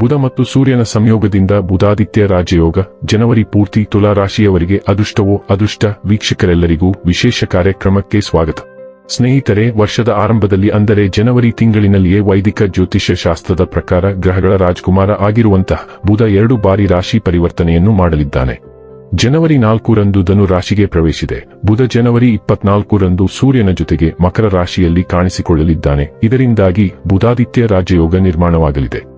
ಬುಧ ಮತ್ತು ಸೂರ್ಯನ ಸಂಯೋಗದಿಂದ ಬುಧಾದಿತ್ಯ ರಾಜಯೋಗ, ಜನವರಿ ಪೂರ್ತಿ ತುಲಾ ರಾಶಿಯವರಿಗೆ ಅದೃಷ್ಟವೋ ಅದೃಷ್ಟ, ವೀಕ್ಷಕರೆಲ್ಲರಿಗೂ ವಿಶೇಷ ಕಾರ್ಯಕ್ರಮಕ್ಕೆ ಸ್ವಾಗತ. ಸ್ನೇಹಿತರೆ, ವರ್ಷದ ಆರಂಭದಲ್ಲಿ ಅಂದರೆ ಜನವರಿ ತಿಂಗಳಿನಲ್ಲಿಯೇ ವೈದಿಕ ಜ್ಯೋತಿಷ್ಯ ಶಾಸ್ತ್ರದ ಪ್ರಕಾರ ಗ್ರಹಗಳ ರಾಜಕುಮಾರ ಆಗಿರುವಂತಹ ಬುಧ ಎರಡು ಬಾರಿ ರಾಶಿ ಪರಿವರ್ತನೆಯನ್ನು ಮಾಡಲಿದ್ದಾನೆ. ಜನವರಿ ನಾಲ್ಕರಂದು ಧನು ರಾಶಿಗೆ ಪ್ರವೇಶಿದೆ. ಬುಧ ಜನವರಿ ಇಪ್ಪತ್ನಾಲ್ಕರಂದು ಸೂರ್ಯನ ಜೊತೆಗೆ ಮಕರ ರಾಶಿಯಲ್ಲಿ ಕಾಣಿಸಿಕೊಳ್ಳಲಿದ್ದಾನೆ. ಇದರಿಂದಾಗಿ ಬುಧಾದಿತ್ಯ ರಾಜಯೋಗ ನಿರ್ಮಾಣವಾಗಲಿದೆ.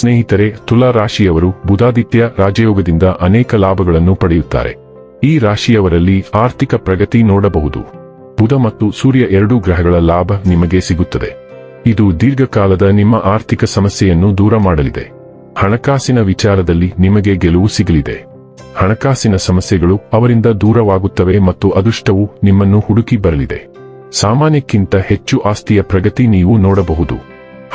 ಸ್ನೇಹಿತರೆ, ತುಲಾ ರಾಶಿಯವರು ಬುಧಾದಿತ್ಯ ರಾಜಯೋಗದಿಂದ ಅನೇಕ ಲಾಭಗಳನ್ನು ಪಡೆಯುತ್ತಾರೆ. ಈ ರಾಶಿಯವರಲ್ಲಿ ಆರ್ಥಿಕ ಪ್ರಗತಿ ನೋಡಬಹುದು. ಬುಧ ಮತ್ತು ಸೂರ್ಯ ಎರಡೂ ಗ್ರಹಗಳ ಲಾಭ ನಿಮಗೆ ಸಿಗುತ್ತದೆ. ಇದು ದೀರ್ಘಕಾಲದ ನಿಮ್ಮ ಆರ್ಥಿಕ ಸಮಸ್ಯೆಯನ್ನು ದೂರ ಮಾಡಲಿದೆ. ಹಣಕಾಸಿನ ವಿಚಾರದಲ್ಲಿ ನಿಮಗೆ ಗೆಲುವು ಸಿಗಲಿದೆ. ಹಣಕಾಸಿನ ಸಮಸ್ಯೆಗಳು ಅವರಿಂದ ದೂರವಾಗುತ್ತವೆ ಮತ್ತು ಅದೃಷ್ಟವು ನಿಮ್ಮನ್ನು ಹುಡುಕಿ ಬರಲಿದೆ. ಸಾಮಾನ್ಯಕ್ಕಿಂತ ಹೆಚ್ಚು ಆಸ್ತಿಯ ಪ್ರಗತಿ ನೀವು ನೋಡಬಹುದು.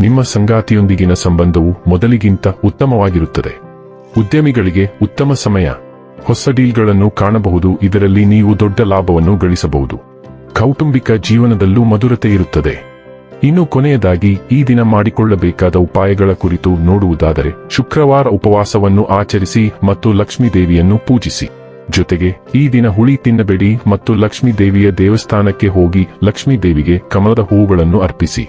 ನಿಮ್ಮ ಸಂಗಾತಿಯೊಂದಿಗಿನ ಸಂಬಂಧವು ಮೊದಲಿಗಿಂತ ಉತ್ತಮವಾಗಿರುತ್ತದೆ. ಉದ್ಯಮಿಗಳಿಗೆ ಉತ್ತಮ ಸಮಯ. ಹೊಸ ಡೀಲ್ಗಳನ್ನು ಕಾಣಬಹುದು, ಇದರಲ್ಲಿ ನೀವು ದೊಡ್ಡ ಲಾಭವನ್ನು ಗಳಿಸಬಹುದು. ಕೌಟುಂಬಿಕ ಜೀವನದಲ್ಲೂ ಮಧುರತೆ ಇರುತ್ತದೆ. ಇನ್ನು ಕೊನೆಯದಾಗಿ, ಈ ದಿನ ಮಾಡಿಕೊಳ್ಳಬೇಕಾದ ಉಪಾಯಗಳ ಕುರಿತು ನೋಡುವುದಾದರೆ, ಶುಕ್ರವಾರ ಉಪವಾಸವನ್ನು ಆಚರಿಸಿ ಮತ್ತು ಲಕ್ಷ್ಮೀದೇವಿಯನ್ನು ಪೂಜಿಸಿ. ಜೊತೆಗೆ, ಈ ದಿನ ಹುಳಿ ತಿನ್ನಬೇಡಿ ಮತ್ತು ಲಕ್ಷ್ಮೀದೇವಿಯ ದೇವಸ್ಥಾನಕ್ಕೆ ಹೋಗಿ ಲಕ್ಷ್ಮೀದೇವಿಗೆ ಕಮಲದ ಹೂವುಗಳನ್ನು ಅರ್ಪಿಸಿ.